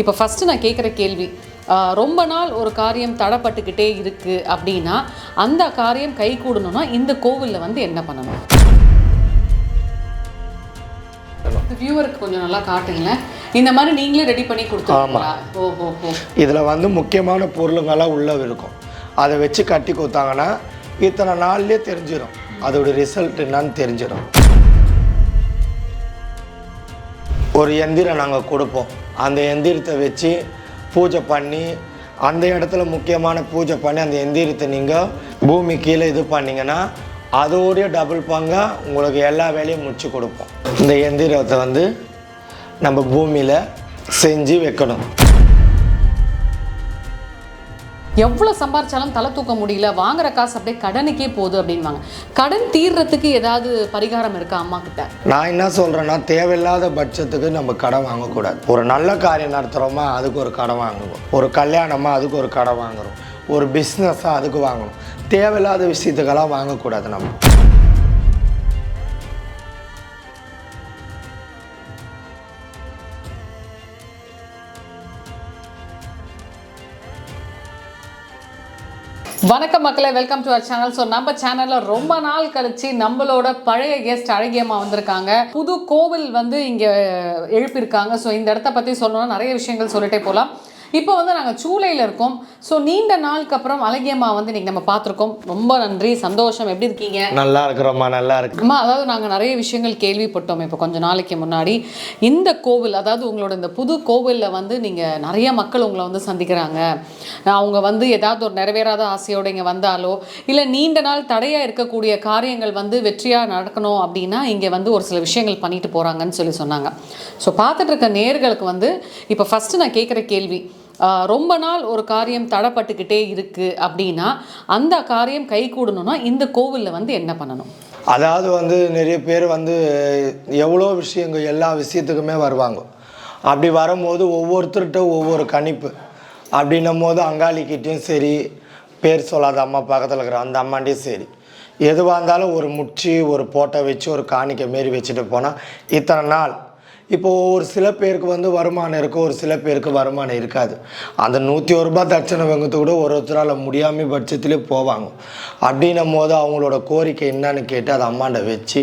இப்போ ஃபஸ்ட்டு நான் கேட்குற கேள்வி ரொம்ப நாள் ஒரு காரியம் தடைப்பட்டுக்கிட்டே இருக்குது அப்படின்னா அந்த காரியம் கை கூடணும்னா இந்த கோவிலில் வந்து என்ன பண்ணணும்? வியூவருக்கு கொஞ்சம் நல்லா காட்டுங்களேன். இந்த மாதிரி நீங்களே ரெடி பண்ணி கொடுத்துருக்கீங்களா? ஓ இதில் வந்து முக்கியமான பொருளுங்கெல்லாம் உள்ளே இருக்கும். அதை வச்சு கட்டி கொடுத்தாங்கன்னா இத்தனை நாள்லயே தெரிஞ்சிடும் அதோட ரிசல்ட் என்னன்னு தெரிஞ்சிடும் ஒரு எந்திரம் நாங்கள் கொடுப்போம். அந்த எந்திரத்தை வச்சு பூஜை பண்ணி அந்த இடத்துல முக்கியமான பூஜை பண்ணி அந்த எந்திரத்தை நீங்கள் பூமி கீழே இது பண்ணிங்கன்னா அதோடைய டபுள் பங்காக உங்களுக்கு எல்லா வேலையும் முடிச்சு கொடுப்போம். இந்த எந்திரத்தை வந்து நம்ம பூமியில் செஞ்சு வைக்கணும். எவ்வளோ சம்பாரிச்சாலும் தலை தூக்க முடியல வாங்குற காசு அப்படியே கடனுக்கே போகுது அப்படின்வாங்க கடன் தீர்றதுக்கு ஏதாவது பரிகாரம் இருக்கா அம்மா கிட்ட நான் என்ன சொல்கிறேன்னா தேவையில்லாத பட்சத்துக்கு நம்ம கடன் வாங்கக்கூடாது. ஒரு நல்ல காரியம் நடத்துகிறோமா அதுக்கு ஒரு கடன் வாங்குவோம். ஒரு கல்யாணமா அதுக்கு ஒரு கடன் வாங்குறோம். ஒரு பிஸ்னஸாக அதுக்கு வாங்கணும் தேவையில்லாத விஷயத்துக்கெல்லாம் வாங்கக்கூடாது நம்ம. வணக்கம் மக்களே welcome to our channel so நம்ம சேனலில் ரொம்ப நாள் கழிச்சு நம்மளோட பழைய கெஸ்ட் அழகியம்மா வந்திருக்காங்க. புது கோவில் வந்து இங்கே எழுப்பியிருக்காங்க. ஸோ இந்த இடத்த பற்றி சொல்லணும்னா நிறைய விஷயங்கள் சொல்லிட்டே போகலாம் இப்போ வந்து நாங்கள் சூளையில் இருக்கோம். ஸோ நீண்ட நாளுக்கு அப்புறம் அழகியம்மா வந்து இன்னைக்கு நம்ம பார்த்துருக்கோம். ரொம்ப நன்றி சந்தோஷம். எப்படி இருக்கீங்க? நல்லா இருக்கிறோம்மா நல்லா இருக்கு. அம்மா அதாவது நாங்கள் நிறைய விஷயங்கள் கேள்விப்பட்டோம் இப்போ கொஞ்ச நாளைக்கு முன்னாடி. இந்த கோவில் அதாவது உங்களோட இந்த புது கோவிலில் வந்து நீங்கள் நிறைய மக்கள் உங்களை வந்து சந்திக்கிறாங்க. அவங்க வந்து ஏதாவது ஒரு நிறைவேறாத ஆசையோடு இங்கே வந்தாலோ இல்லை நீண்ட நாள் தடையாக இருக்கக்கூடிய காரியங்கள் வந்து வெற்றியாக நடக்கணும் அப்படின்னா இங்கே வந்து ஒரு சில விஷயங்கள் பண்ணிட்டு போகிறாங்கன்னு சொல்லி சொன்னாங்க. ஸோ பார்த்துட்டு இருக்க நேர்களுக்கு வந்து இப்போ ஃபஸ்ட்டு நான் கேட்குற கேள்வி ரொம்ப நாள் ஒரு காரியம் தடைப்பட்டுக்கிட்டே இருக்குது அப்படின்னா அந்த காரியம் கை கூடணும்னா இந்த கோவிலில் வந்து என்ன பண்ணணும்? அதாவது வந்து நிறைய பேர் வந்து எவ்வளோ விஷயங்கள் எல்லா விஷயத்துக்குமே வருவாங்க. அப்படி வரும்போது ஒவ்வொருத்தர்கிட்ட ஒவ்வொரு கணிப்பு. அப்படின்னும் போது அங்காளிக்கிட்டேயும் சரி பேர் சொல்லாத அம்மா பக்கத்தில் இருக்கிற அந்த அம்மாண்டையும் சரி. எதுவாக இருந்தாலும் ஒரு முச்சி ஒரு போட்டோ வச்சு ஒரு காணிக்கை மாரி வச்சுட்டு போனால் இத்தனை நாள் இப்போ ஒரு சில பேருக்கு வந்து வருமானம் இருக்கும் ஒரு சில பேருக்கு வருமானம் இருக்காது. அந்த நூற்றி ஒரு ரூபாய் தட்சணை வாங்கிறது கூட ஒரு ஒருத்தரால் முடியாமல் பட்சத்துலேயே போவாங்க. அப்படின்னும் போது அவங்களோட கோரிக்கை என்னன்னு கேட்டு அதை அம்மாண்ட வச்சு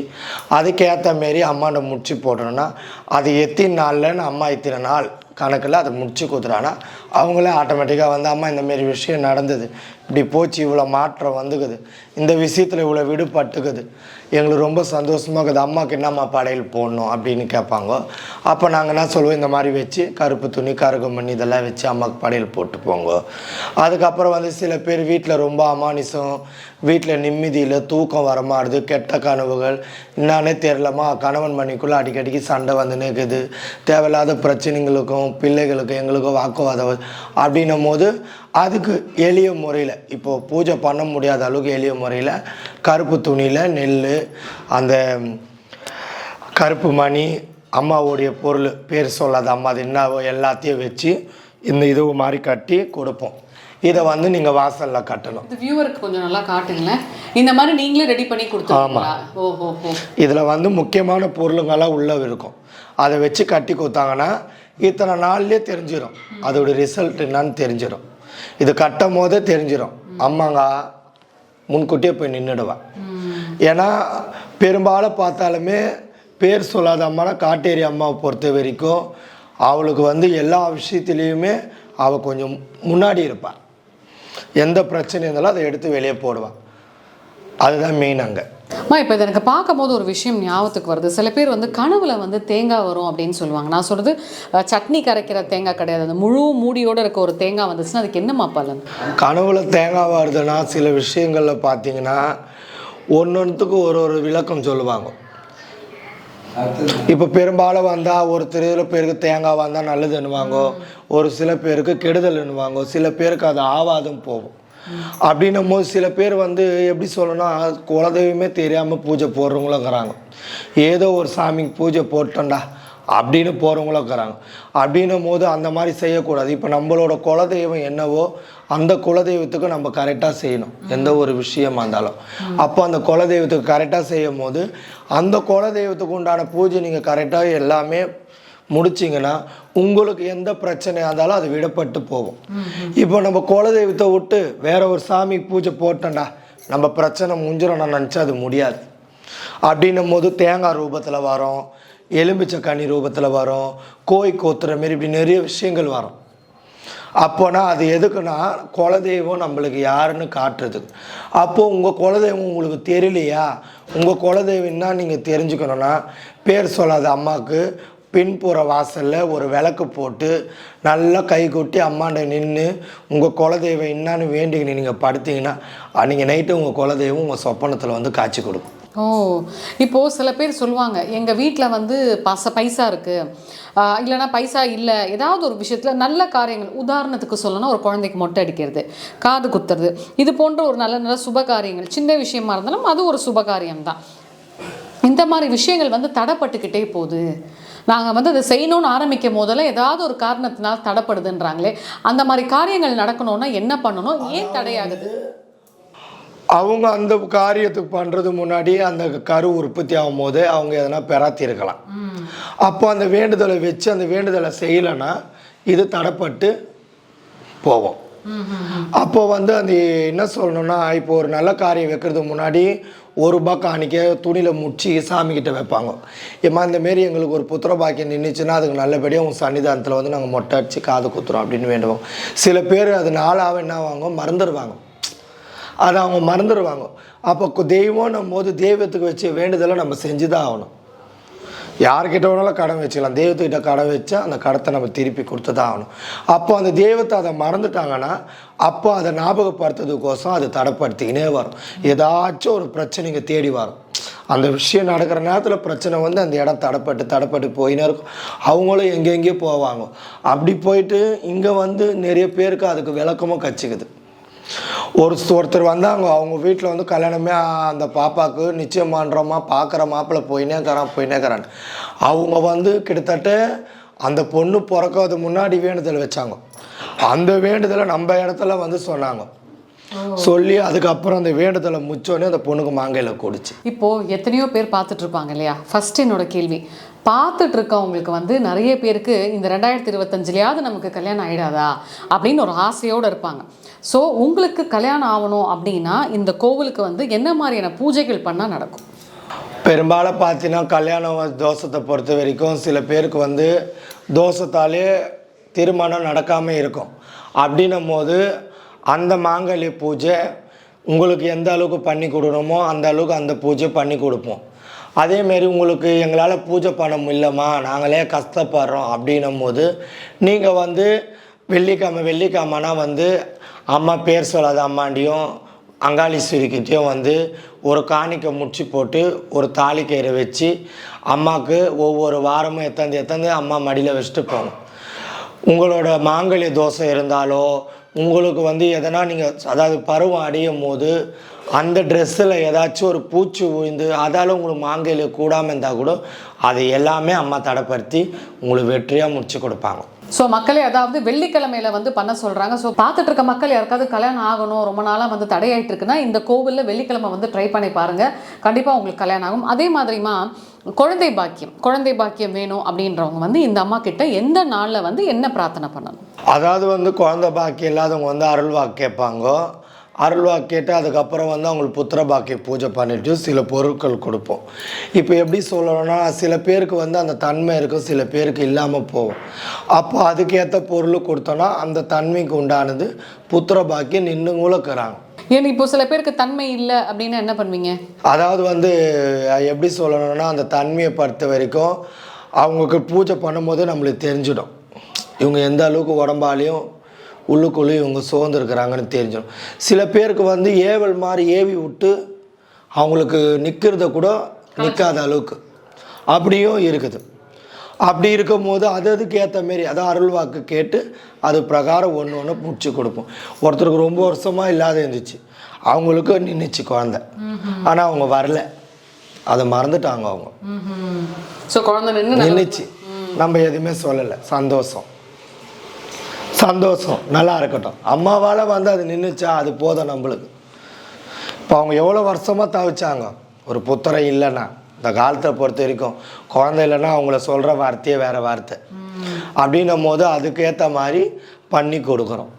அதுக்கேற்ற மாரி அம்மாண்ட முடிச்சு போடுறோன்னா அது எத்தனை நாளில் அம்மா இத்தனை நாள்? கணக்கில் அதை முடிச்சு கொடுத்துட்டானா அவங்களே ஆட்டோமேட்டிக்காக வந்து அம்மா இந்தமாரி விஷயம் நடந்தது. இப்படி போச்சு இவ்வளோ மாற்றம் வந்துக்குது. இந்த விஷயத்தில் இவ்வளோ விடுபட்டுக்குது. எங்களுக்கு ரொம்ப சந்தோஷமாக இருக்குது. அம்மாவுக்கு என்னம்மா படையல் போடணும்? அப்படின்னு கேட்பாங்க. அப்போ நாங்கள் என்ன சொல்லுவோம்? இந்த மாதிரி வச்சு கருப்பு துணி கருகம் பண்ணி இதெல்லாம் வச்சு அம்மாவுக்கு படையல் போட்டு போங்க. அதுக்கப்புறம் வந்து சில பேர் வீட்டில் ரொம்ப அமானிசம் வீட்டில் நிம்மதியில் தூக்கம் வரமாடுது கெட்ட கனவுகள். என்னன்னே தெரிலமா கணவன் மணிக்குள்ளே அடிக்கடிக்கு சண்டை வந்து நிற்குது தேவையில்லாத பிரச்சனைகளுக்கும் பிள்ளைகளுக்கும் எங்களுக்கும் வாக்குவாதம் அப்படின்னும் போது அதுக்கு எளிய முறையில் இப்போது பூஜை பண்ண முடியாத அளவுக்கு எளிய முறையில் கருப்பு துணியில் நெல் அந்த கருப்பு மணி அம்மாவுடைய பொருள் பேர் சொல்லாத அம்மா அது என்னவோ எல்லாத்தையும் வச்சு இந்த இது மாதிரி கட்டி கொடுப்போம். இதை வந்து நீங்கள் வாசலில் கட்டணும். இந்த வியூவருக்கு கொஞ்சம் நல்லா காட்டுங்களேன். இந்த மாதிரி நீங்களே ரெடி பண்ணி கொடுத்துருக்கீங்களா? ஓ ஓ ஓ. இதில் வந்து முக்கியமான பொருளுங்கெல்லாம் உள்ளே இருக்கும். அதை வச்சு கட்டி கொடுத்தாங்கன்னா இத்தனை நாள்லயே தெரிஞ்சிடும் அதோட ரிசல்ட் என்னன்னு தெரிஞ்சிடும் இது கட்டும் போதே தெரிஞ்சிடும் அம்மாங்க முன்கூட்டியே போய் நின்றுடுவேன் ஏன்னா பெரும்பாலும் பார்த்தாலுமே பேர் சொல்லாத அம்மானா காட்டேரி அம்மாவை பொறுத்த வரைக்கும் அவளுக்கு வந்து எல்லா விஷயத்துலேயுமே அவள் கொஞ்சம் முன்னாடி இருப்பாள் எந்த பிரச்சனை இருந்தாலும் அதை எடுத்து வெளியே போடுவாள் அதுதான் மெயின் அங்கே. அம்மா இப்போ இது எனக்கு பார்க்கும்போது ஒரு விஷயம் ஞாபகத்துக்கு வருது. சில பேர் வந்து கனவுல வந்து தேங்காய் வரும் அப்படின்னு சொல்லுவாங்க. நான் சொல்றது அஹ், சட்னி கரைக்கிற தேங்காய் கிடையாது. அந்த முழு மூடியோட இருக்க ஒரு தேங்காய் வந்துச்சுன்னா அதுக்கு என்னம்மா பலன்? கனவுல தேங்காய் வருதுன்னா சில விஷயங்களில் பார்த்தீங்கன்னா ஒன்னொன்றுத்துக்கு ஒரு ஒரு விளக்கம் சொல்லுவாங்க. இப்போ பெரும்பாலும் வந்தால் ஒரு சில பேருக்கு தேங்காய் வந்தால் நல்லதுன்னுவாங்க ஒரு சில பேருக்கு கெடுதல்னுவாங்க சில பேருக்கு அது ஆவாதும் போகும். அப்படின்னும் போது சில பேர் வந்து எப்படி சொல்லணும்னா குலதெய்வமே தெரியாமல் பூஜை போடுறவங்களும் இருக்கிறாங்க. ஏதோ ஒரு சாமிக்கு பூஜை போட்டோம்டா அப்படின்னு போகிறவங்களும் இருக்கிறாங்க. அப்படின்னும் போது அந்த மாதிரி செய்யக்கூடாது. இப்போ நம்மளோட குலதெய்வம் என்னவோ அந்த குலதெய்வத்துக்கு நம்ம கரெக்டாக செய்யணும். எந்த ஒரு விஷயமா இருந்தாலும். அப்போ அந்த குலதெய்வத்துக்கு கரெக்டாக செய்யும் போது அந்த குலதெய்வத்துக்கு உண்டான பூஜை நீங்கள் கரெக்டாக எல்லாமே முடிச்சிங்கன்னா உங்களுக்கு எந்த பிரச்சனையாக இருந்தாலும் அது விடப்பட்டு போகும். இப்போ நம்ம குலதெய்வத்தை விட்டு வேற ஒரு சாமி பூஜை போட்டோம்டா நம்ம பிரச்சனை முடிஞ்சிடும் நினச்சா அது முடியாது. அப்படின்னும் போது தேங்காய் ரூபத்தில் வரும் எலும்பிச்சை கனி ரூபத்தில் வரும் கோய் கோத்துற மாரி இப்படி நிறைய விஷயங்கள் வரும். அப்போனா அது எதுக்குன்னா குலதெய்வம் நம்மளுக்கு யாருன்னு காட்டுறதுக்கு. அப்போது உங்கள் குலதெய்வம் உங்களுக்கு தெரியலையா? உங்கள் குலதெய்வம் நீங்கள் தெரிஞ்சுக்கணுன்னா பேர் சொல்லாத அம்மாவுக்கு பின்புற வாசலில் ஒரு விளக்கு போட்டு நல்லா கை கொட்டி அம்மாண்ட நின்று உங்கள் குலதெய்வம் என்னான்னு வேண்டிக்கின்னு நீங்கள் படுத்தீங்கன்னா அன்றைக்கி நைட்டு உங்கள் குலதெய்வம் உங்கள் சொப்பனத்தில் வந்து காட்சி கொடுக்கும். ஓ இப்போ சில பேர் சொல்லுவாங்க எங்க வீட்டில் வந்து பச பைசா இருக்கு. ஆஹ் இல்லைன்னா பைசா இல்லை ஏதாவது ஒரு விஷயத்துல நல்ல காரியங்கள் உதாரணத்துக்கு சொல்லணும்னா ஒரு குழந்தைக்கு மொட்டை அடிக்கிறது காது குத்துறது இது போன்ற ஒரு நல்ல நல்ல சுப காரியங்கள் சின்ன விஷயமா இருந்தாலும் அது ஒரு சுப காரியம்தான். இந்த மாதிரி விஷயங்கள் வந்து தடைப்பட்டுக்கிட்டே போகுது. நாங்கள் வந்து அதை செய்யணும்னு ஆரம்பிக்கும் போதெல்லாம் ஏதாவது ஒரு காரணத்தினால் தடைப்படுதுன்றாங்களே அந்த மாதிரி காரியங்கள் நடக்கணும்னா என்ன பண்ணணும்? ஏன் தடையாகுது? அவங்க அந்த காரியத்துக்கு பண்ணுறது முன்னாடி அந்த கரு உற்பத்தி ஆகும் போது அவங்க எதனா பெறாத்திருக்கலாம். அப்போ அந்த வேண்டுதலை வச்சு அந்த வேண்டுதலை செய்யலைன்னா இது தடைப்பட்டு போவோம் அப்போ வந்து அந்த என்ன சொல்லணும்னா இப்போ ஒரு நல்ல காரியம் வைக்கிறதுக்கு முன்னாடி ஒரு ரூபாய் காணிக்க துணியில் முடிச்சு சாமிக்கிட்ட வைப்பாங்க. ஏம்மா இந்த மாரி எங்களுக்கு ஒரு புத்திர பாக்கியம் நின்றுச்சுன்னா அதுக்கு நல்லபடியாக உங்கள் சன்னிதானத்தில் வந்து நாங்கள் மொட்டை அடிச்சு காது குத்துறோம் அப்படின்னு வேண்டுவோம். சில பேர் அது நாளாக என்ன ஆவாங்க? மறந்துடுவாங்க. அதை அவங்க மறந்துடுவாங்க. அப்போ தெய்வம் தெய்வம்னும் போது தெய்வத்துக்கு வச்ச வேண்டுதலை நம்ம செஞ்சு தான் ஆகணும். யார்கிட்ட வேணாலும் கடன் வச்சுக்கலாம். தெய்வத்துக்கிட்ட கடன் வச்சா அந்த கடத்தை நம்ம திருப்பி கொடுத்து தான் ஆகணும். அப்போ அந்த தெய்வத்தை அதை மறந்துட்டாங்கன்னா அப்போ அதை ஞாபகப்படுத்துறதுக்கோசம் அது தடைப்படுத்திக்கினே வரும். ஏதாச்சும் ஒரு பிரச்சனைங்க தேடி வரும். அந்த விஷயம் நடக்கிற நேரத்தில் பிரச்சனை வந்து அந்த இடம் தடைப்பட்டு தடைப்பட்டு போயினே இருக்கும். அவங்களும் எங்கெங்கேயோ போவாங்க. அப்படி போயிட்டு இங்கே வந்து நிறைய பேருக்கு அதுக்கு விளக்கமும் கச்சிக்குது. ஒரு ஒருத்தர் வந்தாங்க. அவங்க வீட்டில் வந்து கல்யாணமே அந்த பாப்பாவுக்கு நிச்சயம் பண்ணுறோமா பார்க்குற மாப்பிள்ளை போயினே இருக்கிறான் போயினே இருக்கிறான் அவங்க வந்து கிட்டத்தட்ட அந்த பொண்ணு பிறக்காத முன்னாடி வேண்டுதல் வச்சாங்க. அந்த வேண்டுதலை நம்ம இடத்துல வந்து சொன்னாங்க. சொல்லி அதுக்கப்புறம் அந்த வேண்டுதலை முச்சோடனே அந்த பொண்ணுக்கு மாங்கையில் கொடுச்சு. இப்போ எத்தனையோ பேர் பார்த்துட்டு இருப்பாங்க இல்லையா? ஃபர்ஸ்ட் என்னோட கேள்வி. பார்த்துட்டு இருக்கவங்களுக்கு வந்து நிறைய பேருக்கு இந்த ரெண்டாயிரத்தி இருபத்தஞ்சிலையாவது நமக்கு கல்யாணம் ஆயிடாதா? அப்படின்னு ஒரு ஆசையோடு இருப்பாங்க. ஸோ உங்களுக்கு கல்யாணம் ஆகணும் அப்படின்னா இந்த கோவிலுக்கு வந்து என்ன மாதிரியான பூஜைகள் பண்ணால் நடக்கும்? பெரும்பாலும் பார்த்தீங்கன்னா கல்யாணம் தோஷத்தை பொறுத்த வரைக்கும் சில பேருக்கு வந்து தோஷத்தாலே திருமணம் நடக்காமல் இருக்கும். அப்படின்னும் போது அந்த மாங்கல்ய பூஜை உங்களுக்கு எந்த அளவுக்கு பண்ணி கொடுக்கணுமோ அந்த அளவுக்கு அந்த பூஜை பண்ணி கொடுப்போம். அதேமாரி உங்களுக்கு எங்களால் பூஜை பண்ண முடியலம்மா நாங்களே கஷ்டப்படுறோம் அப்படின்னும் போது நீங்கள் வந்து வெள்ளிக்கிழமை வெள்ளிக்கிழமைனா வந்து அம்மா பேர் சொல்லாத அம்மாண்டியும் அங்காளீஸ்வரிக்கிட்டையும் வந்து ஒரு காணிக்கை முடிச்சு போட்டு ஒரு தாலி கயிறை வச்சு அம்மாவுக்கு ஒவ்வொரு வாரமும் எத்தந்து எத்தந்து அம்மா மடியில் வச்சுட்டு போகணும். உங்களோட மாங்கல்ய தோசை இருந்தாலோ உங்களுக்கு வந்து எதனா நீங்கள் அதாவது பருவம் அடையும் போது அந்த ட்ரெஸ்ஸில் ஏதாச்சும் ஒரு பூச்சி உழுந்து அதால் உங்களுக்கு மாங்கல்ய கூடாமல் இருந்தால் கூட அதை எல்லாமே அம்மா தடைப்படுத்தி உங்களுக்கு வெற்றியாக முடிச்சு கொடுப்பாங்க. ஸோ மக்களே அதாவது வெள்ளிக்கிழமையில வந்து பண்ண சொல்றாங்க. ஸோ பார்த்துட்டு இருக்க மக்கள் யாருக்காவது கல்யாணம் ஆகணும் ரொம்ப நாளாக வந்து தடையாயிட்டு இருக்குன்னா இந்த கோவிலில் வெள்ளிக்கிழமை வந்து ட்ரை பண்ணி பாருங்க. கண்டிப்பாக உங்களுக்கு கல்யாணம் ஆகும். அதே மாதிரிமா குழந்தை பாக்கியம் குழந்தை பாக்கியம் வேணும் அப்படின்றவங்க வந்து இந்த அம்மா கிட்ட எந்த நாளில் வந்து என்ன பிரார்த்தனை பண்ணணும்? அதாவது வந்து குழந்தை பாக்கியம் இல்லாதவங்க வந்து அருள்வாக்கு கேட்பாங்க அருள்வாக்கு கேட்டு அதுக்கப்புறம் வந்து அவங்களுக்கு புத்திர பாக்கிய பூஜை பண்ணிட்டு சில பொருட்கள் கொடுப்போம். இப்போ எப்படி சொல்லணும்னா சில பேருக்கு வந்து அந்த தன்மை இருக்கும் சில பேருக்கு இல்லாமல் போகும். அப்போ அதுக்கேற்ற பொருள் கொடுத்தோன்னா அந்த தன்மைக்கு உண்டானது புத்திர பாக்கியம் நின்றுங்களும் இருக்கிறாங்க. ஏன் இப்போ சில பேருக்கு தன்மை இல்லை அப்படின்னா என்ன பண்ணுவீங்க? அதாவது வந்து எப்படி சொல்லணும்னா அந்த தன்மையை பொறுத்த வரைக்கும் அவங்களுக்கு பூஜை பண்ணும்போது நம்மளுக்கு தெரிஞ்சிடும். இவங்க எந்த அளவுக்கு உடம்பாலையும் உள்ளுக்குள்ளேயும் இவங்க சோர்ந்துருக்கிறாங்கன்னு தெரிஞ்சிடும். சில பேருக்கு வந்து ஏவல் மாதிரி ஏவி விட்டு அவங்களுக்கு நிற்கிறத கூட நிற்காத அளவுக்கு. அப்படியும் இருக்குது. அப்படி இருக்கும்போது அது அதுக்கு ஏற்ற மாரி அதான் அருள்வாக்கு கேட்டு அது பிரகாரம் ஒன்று ஒன்று முடிச்சு கொடுப்போம். ஒருத்தருக்கு ரொம்ப வருஷமாக இல்லாத இருந்துச்சு. அவங்களுக்கு நின்றுச்சு குழந்த. ஆனால் அவங்க வரல. அதை மறந்துட்டாங்க அவங்க. ஸோ குழந்தை நின்று நின்றுச்சு நம்ம எதுவுமே சொல்லலை. சந்தோஷம். சந்தோஷம். நல்லா இருக்கட்டும். அம்மாவால் வந்து அது நின்றுச்சா அது போதும் நம்மளுக்கு. இப்போ அவங்க எவ்வளோ வருஷமாக தவிச்சாங்க? ஒரு புத்திரம் இல்லைன்னா. இந்த காலத்தை பொறுத்த வரைக்கும் குழந்தை இல்லைன்னா அவங்கள சொல்கிற வார்த்தையே வேறு வார்த்தை. அப்படின்னும் போது அதுக்கேற்ற மாதிரி பண்ணி கொடுக்குறோம்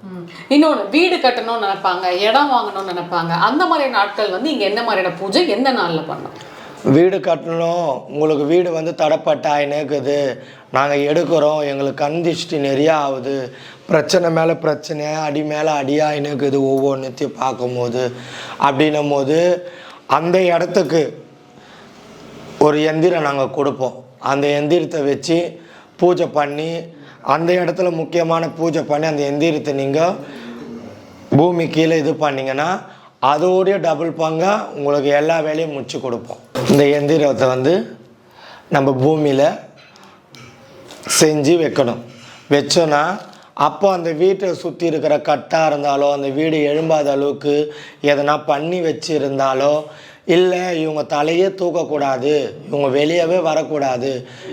இன்னொன்று இன்னொன்னு வீடு கட்டணும்னு நினைப்பாங்க இடம் வாங்கணும்னு நினைப்பாங்க. அந்த மாதிரியான ஆட்கள் வந்து இங்கே என்ன மாதிரியான பூஜை எந்த நாளில் பண்ணணும்? வீடு கட்டணும். உங்களுக்கு வீடு வந்து தடப்பட்டாயின்னு இருக்குது நாங்கள் எடுக்கிறோம். எங்களுக்கு கண் திஷ்டி நிறையா ஆகுது. பிரச்சனை மேலே பிரச்சனை அடி மேலே அடியாயின்னு இருக்குது ஒவ்வொன்றுத்தையும் பார்க்கும்போது. அப்படின்னும் போது அந்த இடத்துக்கு ஒரு எந்திரம் நாங்கள் கொடுப்போம். அந்த எந்திரத்தை வச்சு பூஜை பண்ணி அந்த இடத்துல முக்கியமான பூஜை பண்ணி அந்த எந்திரத்தை நீங்கள் பூமி கீழே இது பண்ணிங்கன்னா அதோடைய டபுள் பங்காக உங்களுக்கு எல்லா வேலையும் முடிச்சு கொடுப்போம். இந்த எந்திரத்தை வந்து நம்ம பூமியில் செஞ்சு வைக்கணும். வச்சோன்னா அப்போ அந்த வீட்டை சுற்றி இருக்கிற கட்டாக இருந்தாலோ அந்த வீடு எழும்பாத அளவுக்கு எதனா பண்ணி வச்சுருந்தாலோ இல்லை இவங்க தலையே தூக்கக்கூடாது இவங்க வெளியவே வரக்கூடாது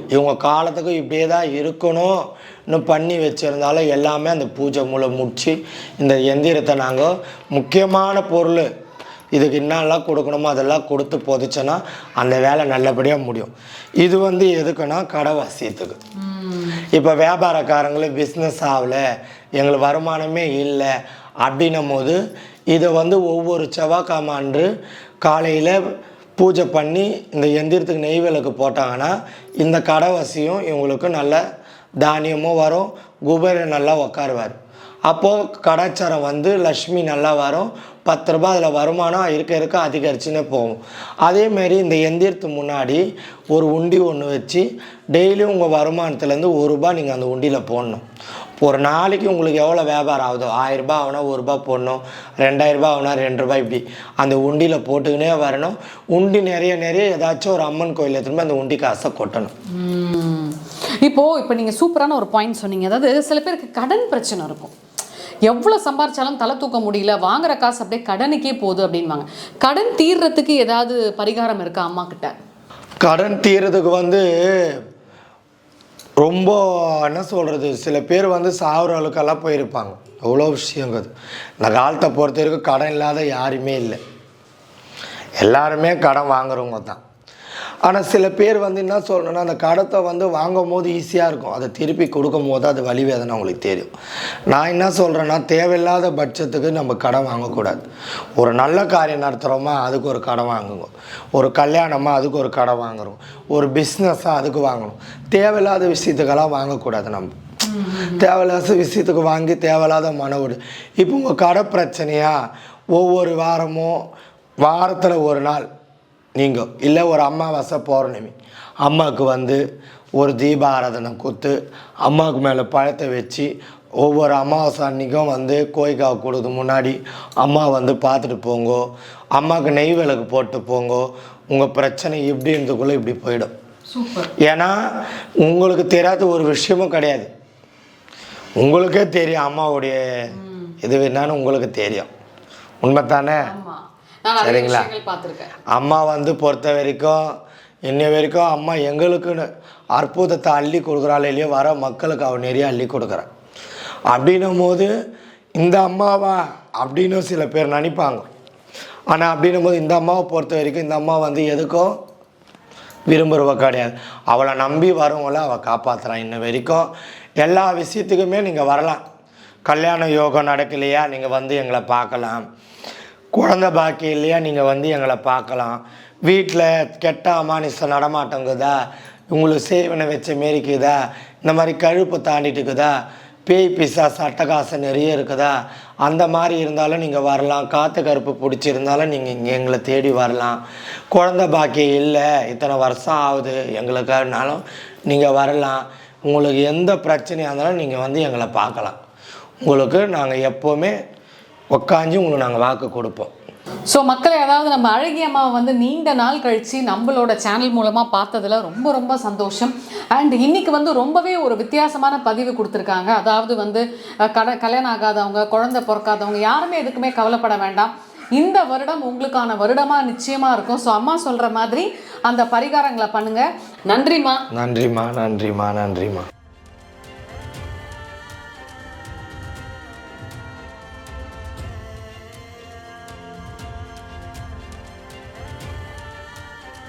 இவங்க காலத்துக்கு இப்படியே தான் இருக்கணும்னு பண்ணி வச்சுருந்தாலும் எல்லாமே அந்த பூஜை மூலம் முடிச்சு இந்த எந்திரத்தை நாங்கள் முக்கியமான பொருள் இதுக்கு என்னெல்லாம் கொடுக்கணுமோ அதெல்லாம் கொடுத்து புதைச்சோன்னா அந்த வேலை நல்லபடியாக முடியும். இது வந்து எதுக்குன்னா கடவாசியத்துக்கு இப்போ வியாபாரக்காரங்களுக்கு பிஸ்னஸ் ஆகல எங்களுக்கு வருமானமே இல்லை அப்படின்னும் போது இதை வந்து ஒவ்வொரு செவ்வாய்க்கிழமை அன்று காலையில் பூஜை பண்ணி இந்த எந்திரத்துக்கு நெய் விளக்கு போட்டாங்கன்னா இந்த கடவாசியும் இவங்களுக்கு நல்ல தானியமும் வரும் குபேரன் நல்லா உக்காருவார். அப்போது கடாச்சாரம் வந்து லக்ஷ்மி நல்லா வரும் பத்து ரூபாய் அதில் வருமானம் இருக்க இருக்க அதிகரிச்சுன்னே போகும். அதேமாரி இந்த எந்திரத்து முன்னாடி ஒரு உண்டி ஒன்று வச்சு டெய்லியும் உங்கள் வருமானத்துலேருந்து ஒரு ரூபாய் நீங்கள் அந்த உண்டியில் போடணும். ஒரு நாளைக்கு உங்களுக்கு எவ்வளோ வியாபாரம் ஆகுதோ ஆயிரரூபா ஆகுனா ஒரு ரூபாய் போடணும் ரெண்டாயிரரூபா ஆகுனா ரெண்டு ரூபாய் இப்படி அந்த உண்டியில் போட்டுக்கினே வரணும். உண்டி நிறைய நிறைய ஏதாச்சும் ஒரு அம்மன் கோயில் திரும்ப அந்த உண்டி காசை கொட்டணும். இப்போது இப்போ நீங்கள் சூப்பரான ஒரு பாயிண்ட் சொன்னீங்க. அதாவது சில பேருக்கு கடன் பிரச்சனை இருக்கும். எவ்வளோ சம்பாரிச்சாலும் தலை தூக்க முடியல வாங்குற காசு அப்படியே கடனுக்கே போகுது அப்படின்வாங்க கடன் தீர்றதுக்கு ஏதாவது பரிகாரம் இருக்கா அம்மா கிட்ட கடன் தீர்றதுக்கு வந்து ரொம்ப என்ன சொல்கிறது சில பேர் வந்து சாகுற அளவுக்கெல்லாம் போயிருப்பாங்க அவ்வளோ விஷயங்கிறது இந்த காலத்தை பொறுத்த வரைக்கும் கடன் இல்லாத யாருமே இல்லை. எல்லாருமே கடன் வாங்குறவங்க தான். ஆனால் சில பேர் வந்து என்ன சொல்லணும்னா அந்த கடத்தை வந்து வாங்கும் போது ஈஸியாக இருக்கும். அதை திருப்பி கொடுக்கும் போது அது வலி வேதனை உங்களுக்கு தெரியும். நான் என்ன சொல்கிறேன்னா தேவையில்லாத பட்சத்துக்கு நம்ம கடன் வாங்கக்கூடாது. ஒரு நல்ல காரியம் நடத்துகிறோமா அதுக்கு ஒரு கடன் வாங்குங்க. ஒரு கல்யாணமாக அதுக்கு ஒரு கடன் வாங்குறோம். ஒரு பிஸ்னஸாக அதுக்கு வாங்கணும். தேவையில்லாத விஷயத்துக்கெல்லாம் வாங்கக்கூடாது நம்ம. தேவையில்லாத விஷயத்துக்கு வாங்கி தேவையில்லாத மனவோடு இப்போ உங்கள் கடை பிரச்சனையா? ஒவ்வொரு வாரமும் வாரத்தில் ஒரு நாள். நீங்கள் இல்லை ஒரு அமாவாசை பௌர்ணமி. அம்மாவுக்கு வந்து ஒரு தீப ஆராதனை கொடுத்து அம்மாவுக்கு மேலே பழத்தை வச்சு ஒவ்வொரு அமாவாசை அன்றைக்கும் வந்து கோயிக்காவை கொடுத்து முன்னாடி அம்மா வந்து பார்த்துட்டு போங்கோ. அம்மாவுக்கு நெய் விளக்கு போட்டு போங்கோ. உங்கள் பிரச்சனை இப்படி இருந்ததுக்குள்ளே இப்படி போயிடும். ஏன்னா உங்களுக்கு தெரியாத ஒரு விஷயமும் கிடையாது. உங்களுக்கே தெரியும் அம்மாவுடைய இது என்னன்னு உங்களுக்கு தெரியும். நான் நிறைய சரிங்களா? அம்மா வந்து பொறுத்த வரைக்கும் இன்னை வரைக்கும் அம்மா எங்களுக்குன்னு அற்புதத்தை அள்ளி கொடுக்குறாள் இல்லையோ வர மக்களுக்கு அவள் நிறைய அள்ளி கொடுக்குறான் அப்படின்னும் போது இந்த அம்மாவா அப்படின்னு சில பேர் நினைப்பாங்க. ஆனால் அப்படின்னும் போது இந்த அம்மாவை பொறுத்த வரைக்கும் இந்த அம்மா வந்து எதுக்கும் விரும்புகிறவ கிடையாது. அவளை நம்பி வரவங்கள அவள் காப்பாற்றுறான் இன்ன வரைக்கும் எல்லா விஷயத்துக்குமே நீங்கள் வரலாம். கல்யாண யோகம் நடக்கலையா? நீங்கள் வந்து எங்களை பார்க்கலாம். குழந்த பாக்கி இல்லையா நீங்கள் வந்து எங்களை பார்க்கலாம். வீட்டில் கெட்ட அமானிசம் நடமாட்டங்குதா? உங்களுக்கு சேவனை வச்ச மாரிக்குதா? இந்த மாதிரி கழுப்பு தாண்டிட்டு இருக்குதா? பேய் பிசா அட்டகாசம் நிறைய இருக்குதா? அந்த மாதிரி இருந்தாலும் நீங்கள் வரலாம். காற்று கருப்பு பிடிச்சிருந்தாலும் நீங்கள் இங்கே எங்களை தேடி வரலாம். குழந்த பாக்கியம் இல்லை இத்தனை வருஷம் ஆகுது. எங்களுக்காகனாலும் நீங்கள் வரலாம். உங்களுக்கு எந்த பிரச்சனையாக இருந்தாலும் நீங்கள் வந்து எங்களை பார்க்கலாம். உங்களுக்கு நாங்கள் எப்போவுமே உக்காஞ்சி உங்களுக்கு நாங்கள் வாக்கு கொடுப்போம். ஸோ மக்களை அதாவது நம்ம அழகிய அம்மாவை வந்து நீண்ட நாள் கழித்து நம்மளோட சேனல் மூலமாக பார்த்ததுல ரொம்ப ரொம்ப சந்தோஷம். அண்ட் இன்னைக்கு வந்து ரொம்பவே ஒரு வித்தியாசமான பதிவு கொடுத்துருக்காங்க. அதாவது வந்து கட கல்யாணம் ஆகாதவங்க குழந்தை பிறக்காதவங்க யாருமே எதுக்குமே கவலைப்பட வேண்டாம். இந்த வருடம் உங்களுக்கான வருடமாக நிச்சயமாக இருக்கும். ஸோ அம்மா சொல்கிற மாதிரி அந்த பரிகாரங்களை பண்ணுங்கள் நன்றிம்மா. நன்றிம்மா நன்றிம்மா நன்றிம்மா.